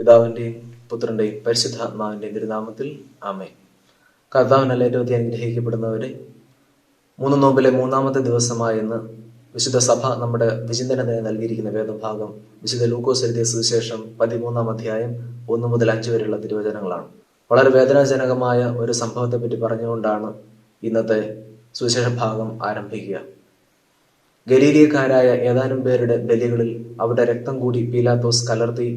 പിതാവിന്റെയും പുത്രന്റെയും പരിശുദ്ധാത്മാവിന്റെയും തിരുനാമത്തിൽ ആമേ കർത്താവിനല്ല ഏറ്റവും അനുഗ്രഹിക്കപ്പെടുന്നവരെ മൂന്ന് നോമ്പിലെ മൂന്നാമത്തെ ദിവസമായ ഇന്ന് വിശുദ്ധ സഭ നമ്മുടെ വിചിന്തനത്തിന് നൽകിയിരിക്കുന്ന വേദഭാഗം വിശുദ്ധ ലൂക്കോസ് എഴുതിയ സുവിശേഷം പതിമൂന്നാം അധ്യായം ഒന്ന് മുതൽ അഞ്ച് വരെയുള്ള തിരുവചനങ്ങളാണ്. വളരെ വേദനാജനകമായ ഒരു സംഭവത്തെ പറ്റി പറഞ്ഞുകൊണ്ടാണ് ഇന്നത്തെ സുവിശേഷ ഭാഗം ആരംഭിക്കുക. ഗലീലിയക്കാരായ ഏതാനും പേരുടെ ബലികളിൽ അവരുടെ രക്തം കൂടി പീലാത്തോസ് കലർത്തി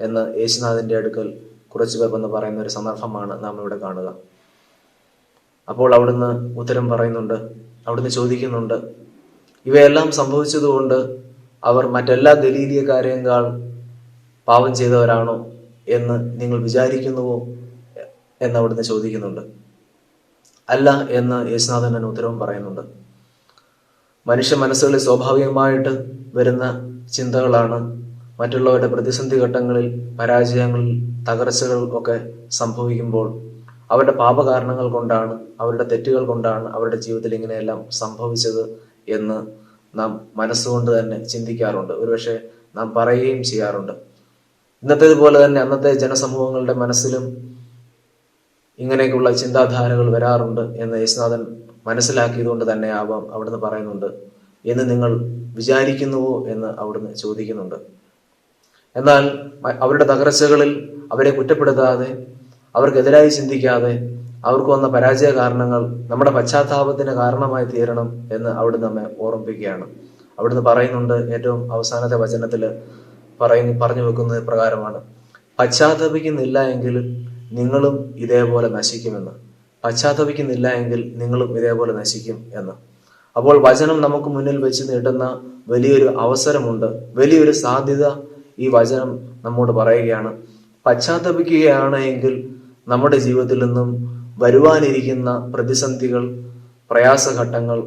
എന്ന് യേശുനാഥന്റെ അടുക്കൽ കുറച്ചു പേർ വന്ന് പറയുന്ന ഒരു സന്ദർഭമാണ് നാം ഇവിടെ കാണുക. അപ്പോൾ അവിടുന്ന് ഉത്തരം പറയുന്നുണ്ട് അവിടുന്ന് ചോദിക്കുന്നുണ്ട്. ഇവയെല്ലാം സംഭവിച്ചതുകൊണ്ട് അവർ മറ്റെല്ലാ ഗലീലിയക്കാരെക്കാൾ പാപം ചെയ്തവരാണോ എന്ന് നിങ്ങൾ വിചാരിക്കുന്നുവോ എന്ന് അവിടുന്ന് ചോദിക്കുന്നുണ്ട്. അല്ല എന്ന് യേശുനാഥൻ തന്നെ ഉത്തരവും പറയുന്നുണ്ട്. മനുഷ്യ മനസ്സുകളിൽ സ്വാഭാവികമായിട്ട് വരുന്ന ചിന്തകളാണ് മറ്റുള്ളവരുടെ പ്രതിസന്ധി ഘട്ടങ്ങളിൽ പരാജയങ്ങളിൽ തകർച്ചകൾ ഒക്കെ സംഭവിക്കുമ്പോൾ അവരുടെ പാപകാരണങ്ങൾ കൊണ്ടാണ് അവരുടെ തെറ്റുകൾ കൊണ്ടാണ് അവരുടെ ജീവിതത്തിൽ ഇങ്ങനെയെല്ലാം സംഭവിച്ചത് എന്ന് നാം മനസ്സുകൊണ്ട് തന്നെ ചിന്തിക്കാറുണ്ട്. ഒരുപക്ഷെ നാം പറയുകയും ചെയ്യാറുണ്ട്. ഇന്നത്തേതുപോലെ തന്നെ അന്നത്തെ ജനസമൂഹങ്ങളുടെ മനസ്സിലും ഇങ്ങനെയൊക്കെയുള്ള ചിന്താധാരകൾ വരാറുണ്ട് എന്ന് യേശുനാഥൻ മനസ്സിലാക്കിയതുകൊണ്ട് തന്നെ ആവാം അവിടുന്ന് പറയുന്നുണ്ട്. എന്ന് നിങ്ങൾ വിചാരിക്കുന്നുവോ എന്ന് അവിടുന്ന് ചോദിക്കുന്നുണ്ട്. എന്നാൽ അവരുടെ തകർച്ചകളിൽ അവരെ കുറ്റപ്പെടുത്താതെ അവർക്കെതിരായി ചിന്തിക്കാതെ അവർക്ക് വന്ന പരാജയ കാരണങ്ങൾ നമ്മുടെ പശ്ചാത്താപത്തിന് കാരണമായി തീരണം എന്ന് അവിടുന്ന് നമ്മെ ഓർമ്മിപ്പിക്കുകയാണ്. അവിടുന്ന് പറയുന്നുണ്ട് ഏറ്റവും അവസാനത്തെ വചനത്തിൽ പറയുന്നു പറഞ്ഞു വെക്കുന്നത് പ്രകാരമാണ് പശ്ചാത്തപിക്കുന്നില്ല എങ്കിൽ നിങ്ങളും ഇതേപോലെ നശിക്കുമെന്ന് പശ്ചാത്തപിക്കുന്നില്ല എങ്കിൽ നിങ്ങളും ഇതേപോലെ നശിക്കും എന്ന്. അപ്പോൾ വചനം നമുക്ക് മുന്നിൽ വെച്ച് നീട്ടുന്ന വലിയൊരു അവസരമുണ്ട് വലിയൊരു സാധ്യത ഈ വചനം നമ്മോട് പറയുകയാണ്. പശ്ചാത്തപിക്കുകയാണ് എങ്കിൽ നമ്മുടെ ജീവിതത്തിൽ നിന്നും വരുവാനിരിക്കുന്ന പ്രതിസന്ധികൾ പ്രയാസഘട്ടങ്ങൾ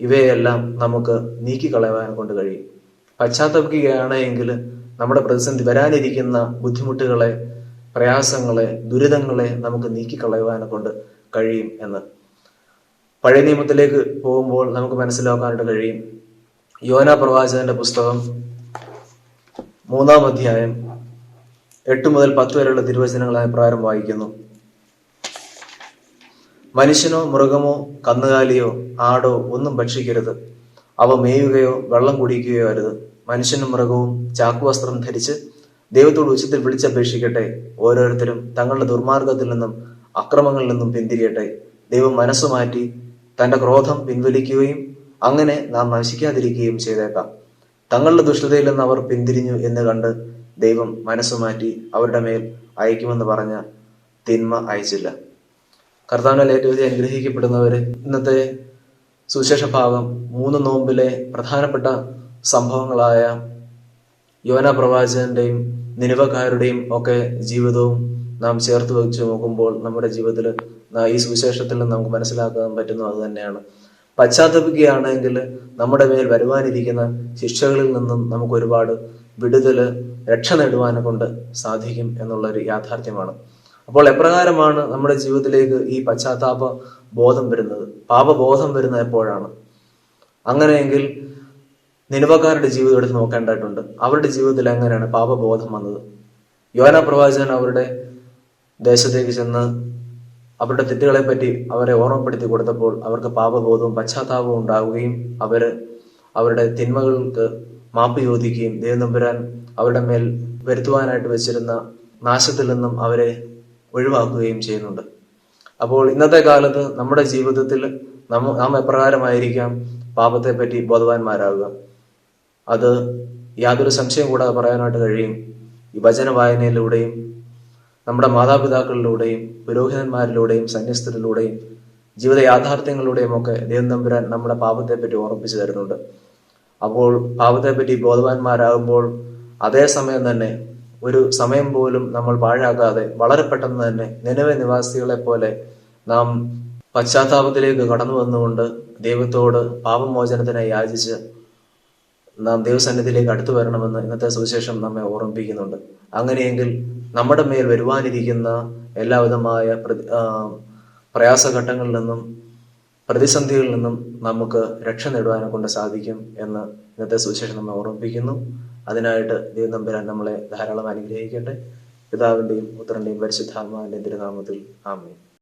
ഇവയെല്ലാം നമുക്ക് നീക്കിക്കളയാൻ കൊണ്ട് കഴിയും. പശ്ചാത്തപിക്കുകയാണ് എങ്കിൽ നമ്മുടെ പ്രതിസന്ധി വരാനിരിക്കുന്ന ബുദ്ധിമുട്ടുകളെ പ്രയാസങ്ങളെ ദുരിതങ്ങളെ നമുക്ക് നീക്കിക്കളയുവാനെ കൊണ്ട് കഴിയും എന്ന്. പഴയ നിയമത്തിലേക്ക് പോകുമ്പോൾ നമുക്ക് മനസ്സിലാക്കാനായിട്ട് കഴിയും. യോന പ്രവാചകന്റെ പുസ്തകം മൂന്നാം അധ്യായം എട്ട് മുതൽ പത്ത് വരെയുള്ള തിരുവചനങ്ങളായ പ്രാരം വായിക്കുന്നു. മനുഷ്യനോ മൃഗമോ കന്നുകാലിയോ ആടോ ഒന്നും ഭക്ഷിക്കരുത്. അവ മേയുകയോ വെള്ളം കുടിക്കുകയോ അരുത്. മനുഷ്യനും മൃഗവും ചാക്കുവസ്ത്രം ധരിച്ച് ദൈവത്തോട് ഉച്ചത്തിൽ വിളിച്ചപേക്ഷിക്കട്ടെ. ഓരോരുത്തരും തങ്ങളുടെ ദുർമാർഗത്തിൽ നിന്നും അക്രമങ്ങളിൽ നിന്നും പിന്തിരിയട്ടെ. ദൈവം മനസ്സു മാറ്റി തന്റെ ക്രോധം പിൻവലിക്കുകയും അങ്ങനെ നാം നശിക്കാതിരിക്കുകയും ചെയ്തേക്കാം. തങ്ങളുടെ ദുഷ്ടതയിൽ നിന്ന് അവർ പിന്തിരിഞ്ഞു എന്ന് കണ്ട് ദൈവം മനസ്സ് മാറ്റി അവരുടെ മേൽ അയക്കുമെന്ന് പറഞ്ഞ തിന്മ അയച്ചില്ല. കർത്താവിനാൽ ഏറ്റവും അനുഗ്രഹിക്കപ്പെടുന്നവർ ഇന്നത്തെ സുവിശേഷ ഭാഗം മൂന്ന് നോമ്പിലെ പ്രധാനപ്പെട്ട സംഭവങ്ങളായ യോന പ്രവാചകന്റെയും നിരവക്കാരുടെയും ഒക്കെ ജീവിതവും നാം ചേർത്ത് വെച്ച് നോക്കുമ്പോൾ നമ്മുടെ ജീവിതത്തിൽ ഈ സുവിശേഷത്തിൽ നമുക്ക് മനസ്സിലാക്കാൻ പറ്റുന്നത് അത് തന്നെയാണ്. പശ്ചാത്തപിക്കുകയാണെങ്കിൽ നമ്മുടെ മേൽ വരുവാനിരിക്കുന്ന ശിക്ഷകളിൽ നിന്നും നമുക്ക് ഒരുപാട് വിടുതൽ രക്ഷ നേടുവാനെ കൊണ്ട് സാധിക്കും എന്നുള്ളൊരു യാഥാർത്ഥ്യമാണ്. അപ്പോൾ എപ്രകാരമാണ് നമ്മുടെ ജീവിതത്തിലേക്ക് ഈ പശ്ചാത്താപ ബോധം വരുന്നത്? പാപബോധം വരുന്നത് എപ്പോഴാണ്? അങ്ങനെയെങ്കിൽ നിലവക്കാരുടെ ജീവിതം എടുത്ത് നോക്കേണ്ടതായിട്ടുണ്ട്. അവരുടെ ജീവിതത്തിൽ എങ്ങനെയാണ് പാപബോധം വന്നത്? യോന പ്രവാചകൻ അവരുടെ ദേശത്തേക്ക് ചെന്ന് അവരുടെ തെറ്റുകളെ പറ്റി അവരെ ഓർമ്മപ്പെടുത്തി കൊടുത്തപ്പോൾ അവർക്ക് പാപബോധവും പശ്ചാത്താപവും ഉണ്ടാവുകയും അവർ അവരുടെ തിന്മകൾക്ക് മാപ്പ് ചോദിക്കുകയും ദൈവനമ്പുരാൻ അവരുടെ മേൽ വരുത്തുവാനായിട്ട് വെച്ചിരുന്ന നാശത്തിൽ നിന്നും അവരെ ഒഴിവാക്കുകയും ചെയ്യുന്നുണ്ട്. അപ്പോൾ ഇന്നത്തെ കാലത്ത് നമ്മുടെ ജീവിതത്തിൽ നമ്മ നാം എപ്രകാരമായിരിക്കാം പാപത്തെ പറ്റി ബോധവാന്മാരാകുക അത് യാതൊരു സംശയം കൂടാതെ പറയാനായിട്ട് കഴിയും. ഈ വചന വായനയിലൂടെയും നമ്മുടെ മാതാപിതാക്കളിലൂടെയും പുരോഹിതന്മാരിലൂടെയും സന്യസ്തരിലൂടെയും ജീവിത യാഥാർത്ഥ്യങ്ങളിലൂടെയും ഒക്കെ ദൈവം തമ്പുരാൻ നമ്മുടെ പാപത്തെപ്പറ്റി ഓർമ്മിപ്പിച്ചു തരുന്നുണ്ട്. അപ്പോൾ പാപത്തെപ്പറ്റി ബോധവാന്മാരാകുമ്പോൾ അതേസമയം തന്നെ ഒരു സമയം പോലും നമ്മൾ പാഴാക്കാതെ വളരെ പെട്ടെന്ന് തന്നെ നിലവ നിവാസികളെ പോലെ നാം പശ്ചാത്താപത്തിലേക്ക് കടന്നു വന്നുകൊണ്ട് ദൈവത്തോട് പാപമോചനത്തിനായി യാചിച്ച് നാം ദൈവസന്നിധിയിലേക്ക് അടുത്തു വരണമെന്ന് ഇന്നത്തെ സുവിശേഷം നമ്മെ ഓർമ്മിപ്പിക്കുന്നുണ്ട്. അങ്ങനെയെങ്കിൽ നമ്മുടെ മേൽ വരുവാനിരിക്കുന്ന എല്ലാവിധമായ പ്രയാസഘട്ടങ്ങളിൽ നിന്നും പ്രതിസന്ധികളിൽ നിന്നും നമുക്ക് രക്ഷ നേടുവാനെ കൊണ്ട് സാധിക്കും എന്ന് ഇന്നത്തെ സുവിശേഷം നമ്മെ ഓർമ്മിപ്പിക്കുന്നു. അതിനായിട്ട് ദൈവം നമ്പരാൻ നമ്മളെ ധാരാളം അനുഗ്രഹിക്കട്ടെ. പിതാവിന്റെയും പുത്രന്റെയും പരിശുദ്ധാത്മാവിന്റെ തിരുനാമത്തിൽ ആമേൻ.